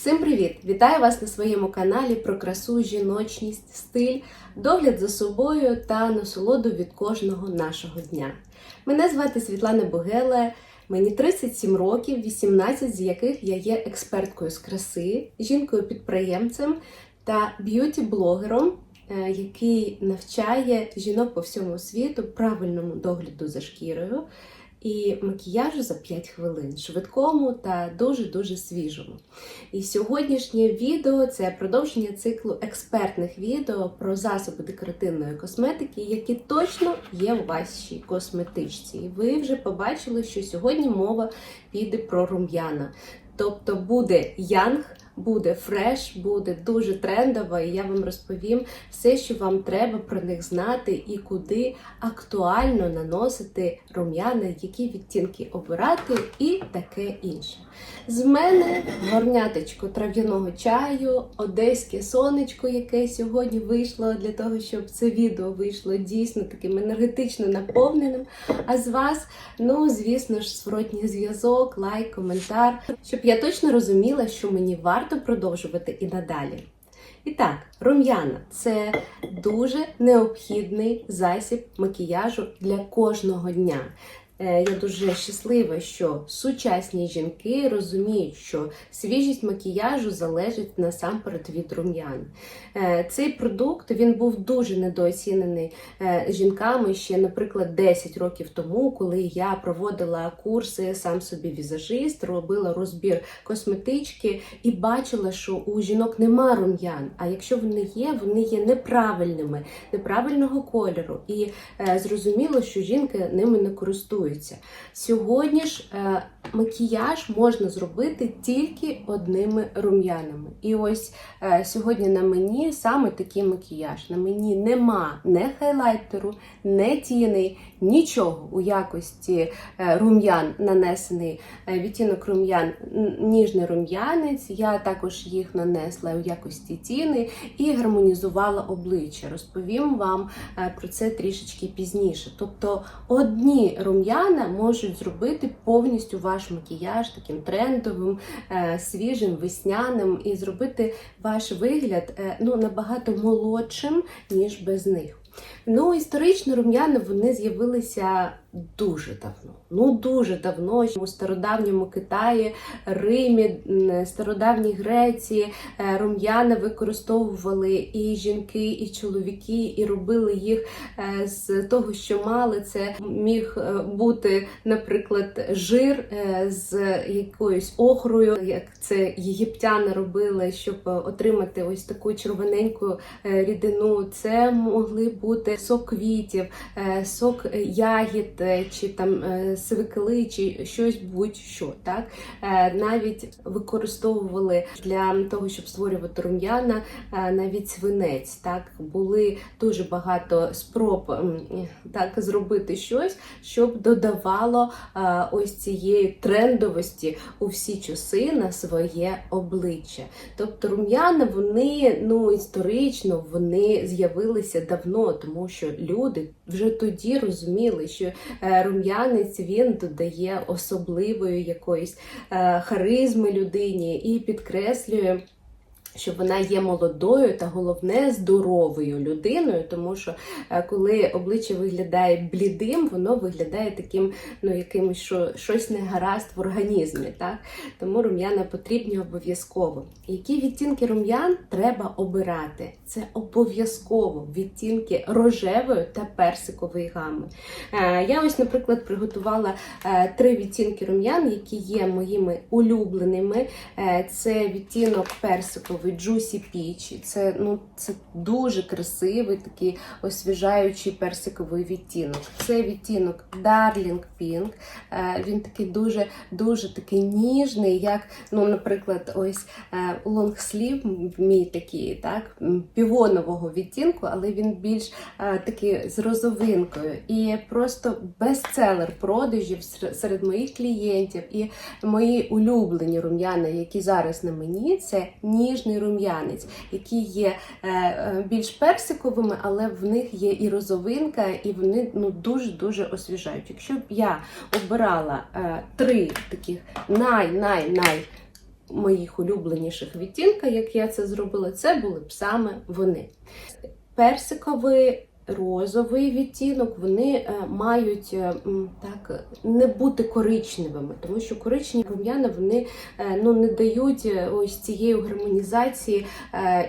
Всім привіт! Вітаю вас на своєму каналі про красу, жіночність, стиль, догляд за собою та насолоду від кожного нашого дня. Мене звати Світлана Богеле, мені 37 років, 18 з яких я є експерткою з краси, жінкою-підприємцем та б'юті-блогером, е, який навчає жінок по всьому світу правильному догляду за шкірою і макіяжу за 5 хвилин, швидкому та дуже-дуже свіжому. І сьогоднішнє відео це продовження циклу експертних відео про засоби декоративної косметики, які точно є у вашій косметичці. І ви вже побачили, що сьогодні мова піде про рум'яна. Тобто буде янг, буде фреш, буде дуже трендово, і я вам розповім все, що вам треба про них знати, і куди актуально наносити рум'яна, які відтінки обирати, і таке інше. З мене горняточко трав'яного чаю, одеське сонечко, яке сьогодні вийшло для того, щоб це відео вийшло дійсно таким енергетично наповненим. А з вас, ну звісно ж, зворотній зв'язок, лайк, коментар, щоб я точно розуміла, що мені варто продовжувати і надалі. І так, рум'яна це дуже необхідний засіб макіяжу для кожного дня. Е, Я дуже щаслива, що сучасні жінки розуміють, що свіжість макіяжу залежить насамперед від рум'ян. Е, Цей продукт він був дуже недооцінений е, жінками ще, наприклад, 10 років тому, коли я проводила курси сам собі візажист, робила розбір косметички і бачила, що у жінок нема рум'ян. А якщо вони є, вони є неправильними, неправильного кольору. І зрозуміло, що жінки ними не користуються. Сьогодні ж е, макіяж можна зробити тільки одними рум'янами. І ось е, сьогодні на мені саме такий макіяж. На мені нема не хайлайтеру, не тіни, нічого у якості е, рум'ян нанесений е, відтінок рум'ян, ніжний рум'янець. Я також їх нанесла у якості тіни і гармонізувала обличчя. Розповім вам е, про це трішечки пізніше. Тобто одні рум'яна можуть зробити повністю ваш макіяж таким трендовим, е, свіжим, весняним і зробити ваш вигляд е, ну, набагато молодшим, ніж без них. Ну, історично рум'яни вони з'явилися дуже давно. Ну дуже давно у стародавньому Китаї, Римі, стародавній Греції е, рум'яна використовували і жінки, і чоловіки, і робили їх е, з того, що мали. Це міг е, бути, наприклад, жир з якоюсь охрою, як це єгиптяни робили, щоб отримати ось таку червоненьку рідину. Це могли бути сок квітів, сок ягід, чи там е, свекли, чи щось будь-що. Так Е, навіть використовували для того, щоб створювати рум'яна, е, навіть свинець. Так були дуже багато спроб так зробити щось, щоб додавало ось цієї трендовості у всі часи на своє обличчя. Тобто рум'яна вони ну історично вони з'явилися давно, тому що люди вже тоді розуміли, що рум'янець він додає особливої якоїсь е, харизми людині і підкреслює. Що вона є молодою та головне здоровою людиною, тому що е, коли обличчя виглядає блідим, воно виглядає таким, ну якимось що щось не гаразд в організмі. Так тому рум'яна потрібні обов'язково. Які відтінки рум'ян треба обирати? Це обов'язково відтінки рожевої та персикової гами. Е, Я ось, наприклад, приготувала е, три відтінки рум'ян, які є моїми улюбленими. Це відтінок персиковий Juicy Peach. Це, ну, це дуже красивий, такий освіжаючий персиковий відтінок. Це відтінок Darling Pink. Е, Він такий дуже дуже такий ніжний, як, ну, наприклад, ось е, лонгслів мій такий, так, півонового відтінку, але він більш е, такий з розовинкою. І просто бестселер продажів серед моїх клієнтів і мої улюблені рум'яна, які зараз на мені, це ніжний рум'янець, які є е, е, більш персиковими, але в них є і розовинка, і вони ну дуже-дуже освіжають. Якщо б я обирала е, три таких най-най-най моїх улюбленіших відтінка, як я це зробила, це були б саме вони. Персиковий. Розовий відтінок вони е, мають е, так не бути коричневими, тому що коричневі рум'яна вони е, ну не дають ось цієї гармонізації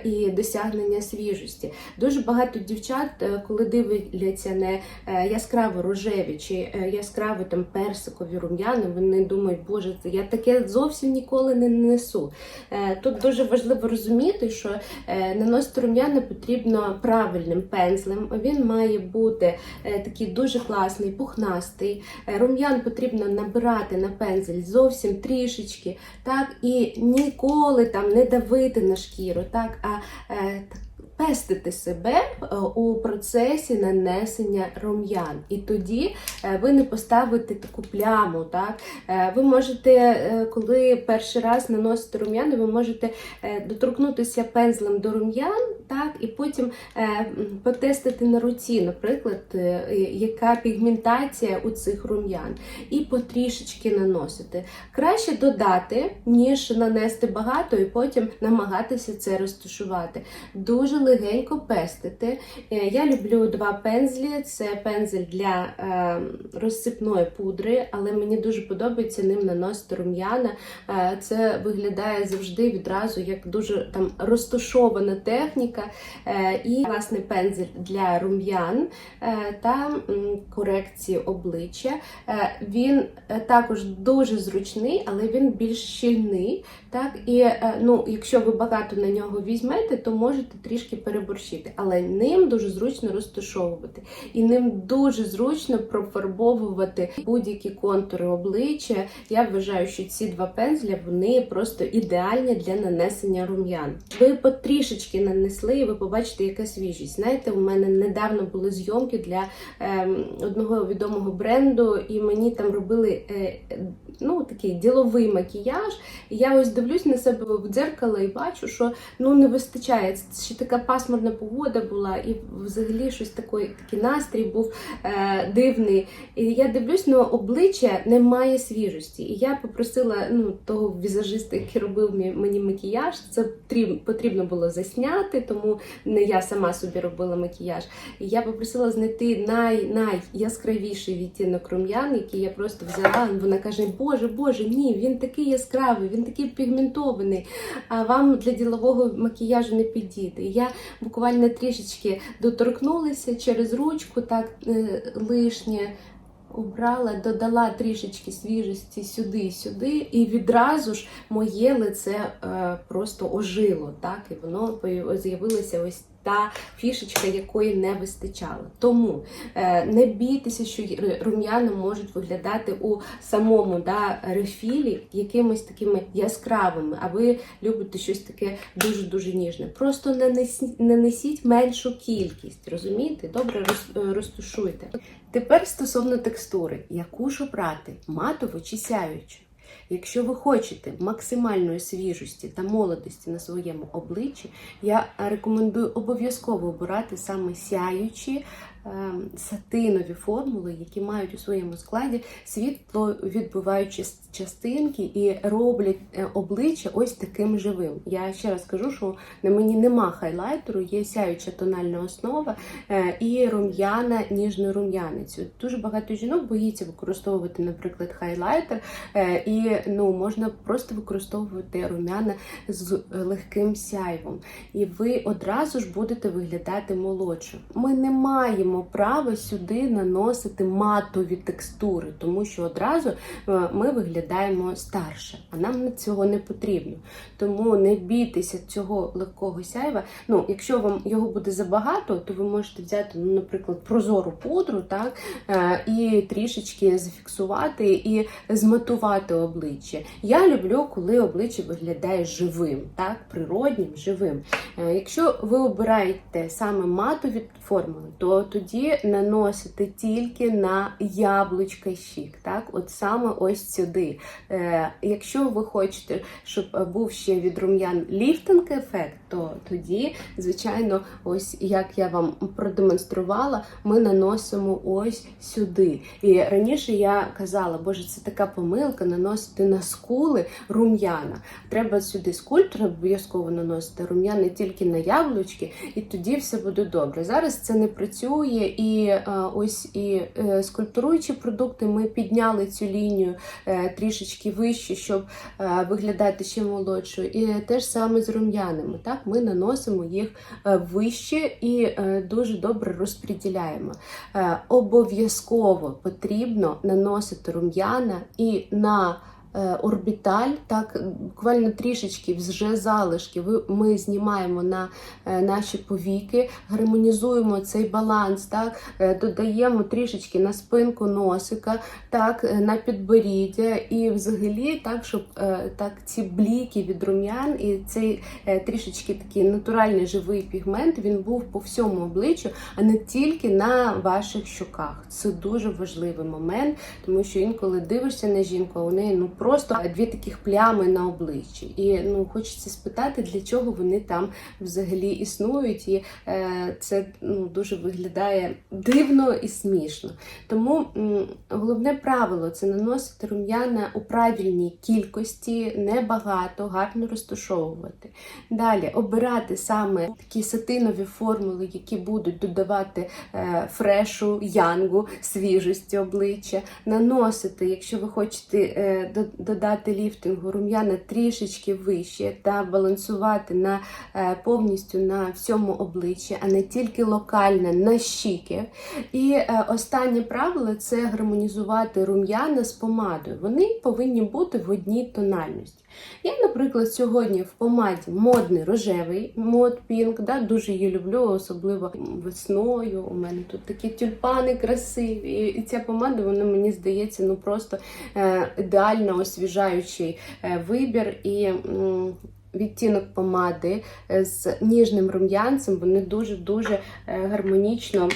і досягнення свіжості. Дуже багато дівчат, коли дивляться на яскраво рожеві чи яскраво там персикові рум'яни, вони думають, боже, це я таке зовсім ніколи не несу. Тут дуже важливо розуміти, що наносити рум'яна потрібно правильним пензлем. Він має бути е, такий дуже класний, пухнастий. Е, Рум'ян потрібно набирати на пензель зовсім трішечки, так і ніколи там не давити на шкіру, так а так, пестити себе е, у процесі нанесення рум'ян. І тоді е, ви не поставите таку пляму. Так? Е, Ви можете, коли перший раз наносите рум'яни, ви можете доторкнутися пензлем до рум'ян, так, і потім потестити на руці, наприклад, яка пігментація у цих рум'ян, і потрішечки наносити. Краще додати, ніж нанести багато і потім намагатися це розташувати. Дуже легенько пестити. Е, Я люблю два пензлі. Це пензель для е, розсипної пудри, але мені дуже подобається ним наносити рум'яна. Е, Це виглядає завжди відразу як дуже там розташована техніка. І власне пензель для рум'ян та корекції обличчя. Він також дуже зручний, але він більш щільний. Так, і ну, якщо ви багато на нього візьмете, то можете трішки переборщити. Але ним дуже зручно розташовувати. І ним дуже зручно профарбовувати будь-які контури обличчя. Я вважаю, що ці два пензля вони просто ідеальні для нанесення рум'ян. Ви потрішечки нанесли, і ви побачите, яка свіжість. Знаєте, у мене недавно були зйомки для ем, одного відомого бренду, і мені там робили е, ну, такий діловий макіяж. І я ось дивлюсь на себе в дзеркало і бачу, що ну не вистачає. Це ще така пасмурна погода була, і взагалі щось такий, такий настрій був е, дивний. І я дивлюсь, на обличчя немає свіжості. І я попросила ну, того візажиста, який робив мені макіяж, це потрібно було засняти, тому не я сама собі робила макіяж. І я попросила знайти най, найяскравіший відтінок рум'ян, який я просто взяла. Вона каже: Боже, Боже, ні, він такий яскравий, він такий пігментований, а вам для ділового макіяжу не підійде. Я буквально трішечки доторкнулася через ручку, так е, лишнє. Обрала, додала трішечки свіжості сюди-сюди, і відразу ж моє лице е, просто ожило, так, і воно з'явилося ось та фішечка, якої не вистачало. Тому е, не бійтеся, що рум'яна можуть виглядати у самому да, рефілі якимись такими яскравими, а ви любите щось таке дуже-дуже ніжне. Просто нанесі- нанесіть меншу кількість, розумієте? Добре е, розтушуйте. Тепер стосовно текстури, яку ж обрати, матову чи сяючу? Якщо ви хочете максимальної свіжості та молодості на своєму обличчі, я рекомендую обов'язково обирати саме сяючі сатинові формули, які мають у своєму складі світловідбиваючі с- частинки і роблять е, обличчя ось таким живим. Я ще раз кажу, що на мені нема хайлайтеру, є сяюча тональна основа е, і рум'яна ніжною рум'яницею. Дуже багато жінок боїться використовувати, наприклад, хайлайтер, е, і ну можна просто використовувати рум'яна з легким сяйвом, і ви одразу ж будете виглядати молодше. Ми не маємо права сюди наносити матові текстури, тому що одразу е, ми виглядаємо старше, а нам цього не потрібно. Тому не бійтеся цього легкого сяйва. Ну, якщо вам його буде забагато, то ви можете взяти, ну, наприклад, прозору пудру, так, е, і трішечки зафіксувати і зматувати обличчя. Я люблю, коли обличчя виглядає живим, так, природнім, живим. Е, Якщо ви обираєте саме матові формули, то тоді тоді наносити тільки на яблучка щік. Так, от саме ось сюди. Е, якщо ви хочете, щоб був ще від рум'ян ліфтинг ефект, то тоді, звичайно, ось як я вам продемонструвала, ми наносимо ось сюди. І раніше я казала, боже, це така помилка наносити на скули рум'яна. Треба сюди скульптор обов'язково наносити рум'яна тільки на яблучки, і тоді все буде добре. Зараз це не працює, і е, ось і е, скульптуруючі продукти ми підняли цю лінію е, трішечки вище, щоб виглядати ще молодшою. І те ж саме з рум'янами. Так, ми наносимо їх вище і дуже добре розподіляємо. Обов'язково потрібно наносити рум'яна і на орбіталь, так буквально трішечки вже залишки. Ми знімаємо на е, наші повіки, гармонізуємо цей баланс, так е, додаємо трішечки на спинку носика, так е, на підборіддя, і взагалі так, щоб е, так ці бліки від рум'ян і цей е, трішечки такий натуральний живий пігмент він був по всьому обличчю, а не тільки на ваших щоках. Це дуже важливий момент, тому що інколи дивишся на жінку, а у неї ну просто дві таких плями на обличчі. І ну хочеться спитати, для чого вони там взагалі існують, і е, це ну дуже виглядає дивно і смішно. Тому м, головне правило це наносити рум'яна у правильній кількості, небагато, гарно розташовувати. Далі обирати саме такі сатинові формули, які будуть додавати е, фрешу, янгу, свіжості обличчя, наносити, якщо ви хочете е, додати ліфтингу рум'яна трішечки вище та балансувати на е, повністю на всьому обличчі, а не тільки локально на щіки. І е, останнє правило це гармонізувати рум'яна з помадою. Вони повинні бути в одній тональності. Я, наприклад, сьогодні в помаді модний рожевий мод пінк, да, дуже її люблю, особливо весною. У мене тут такі тюльпани красиві. І, ця помада, вона мені здається, ну просто е, ідеально освіжаючий е, вибір. І м, відтінок помади е, з ніжним рум'янцем, вони дуже-дуже е, гармонічно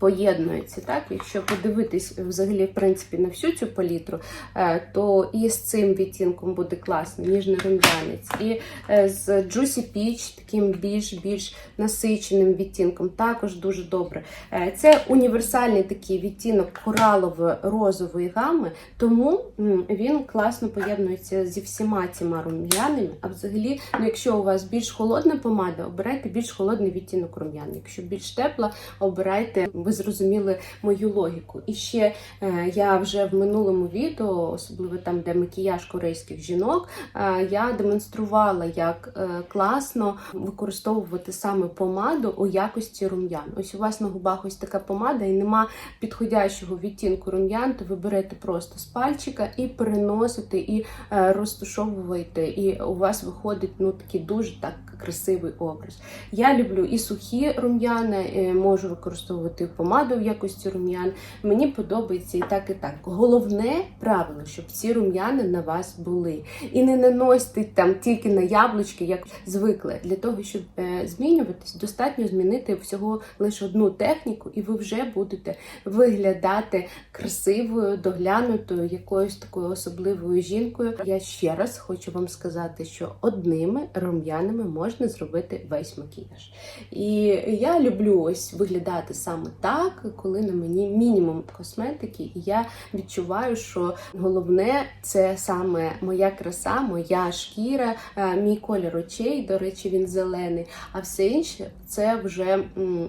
поєднуються. Так? Якщо подивитись взагалі, в принципі, на всю цю палітру, е, то і з цим відтінком буде класно, ніжний рум'янець. І е, з Juicy Peach, таким більш-більш насиченим відтінком, також дуже добре. Е, Це універсальний такий відтінок коралово-розової гами, тому він класно поєднується зі всіма цими рум'янами. А взагалі, ну, якщо у вас більш холодна помада, обирайте більш холодний відтінок рум'ян. Якщо більш тепла, обирайте, ви зрозуміли мою логіку. І ще е, я вже в минулому відео, особливо там, де макіяж корейських жінок, е, я демонструвала, як е, класно використовувати саме помаду у якості рум'ян. Ось у вас на губах ось така помада, і нема підходящого відтінку рум'ян, то ви берете просто з пальчика і переносите, і розташовуєте, і у вас виходить ну такий дуже так красивий образ. Я люблю і сухі рум'яни, е, можу використовувати помаду в якості рум'ян. Мені подобається і так, і так. Головне правило, щоб ці рум'яни на вас були. І не наносьте там тільки на яблучки, як звикли. Для того, щоб е, змінюватись, достатньо змінити всього лише одну техніку, і ви вже будете виглядати красивою, доглянутою, якоюсь такою особливою жінкою. Я ще раз хочу вам сказати, що одними рум'янами можна зробити весь макіяж. І я люблю ось виглядати саме так, коли на мені мінімум косметики, і я відчуваю, що головне це саме моя краса, моя шкіра, е, мій колір очей. До речі, він зелений. А все інше це вже м,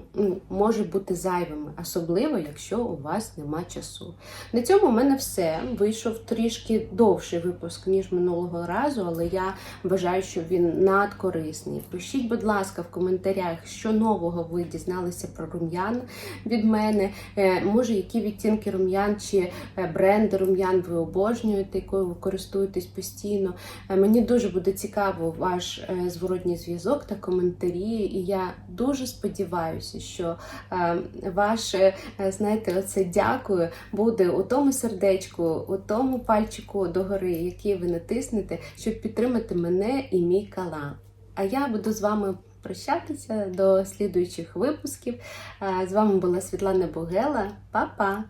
може бути зайвими, особливо якщо у вас нема часу. На цьому у мене все. Вийшов трішки довший випуск ніж минулого разу, але я вважаю, що він надкорисний. Пишіть, будь ласка, в коментарях, що нового ви дізналися про рум'ян від мене. Е, Може, які відтінки рум'ян чи е, бренди рум'ян ви обожнюєте, якою ви користуєтесь постійно. Е, Мені дуже буде цікаво ваш зворотній зв'язок та коментарі. І я дуже сподіваюся, що ваше, знаєте, оце дякую буде у тому сердечку, у тому пальчику догори, який ви натиснете, щоб підтримати мене і мій канал. А я буду з вами прощатися до слідуючих випусків. Е, З вами була Світлана Богела. Па-па!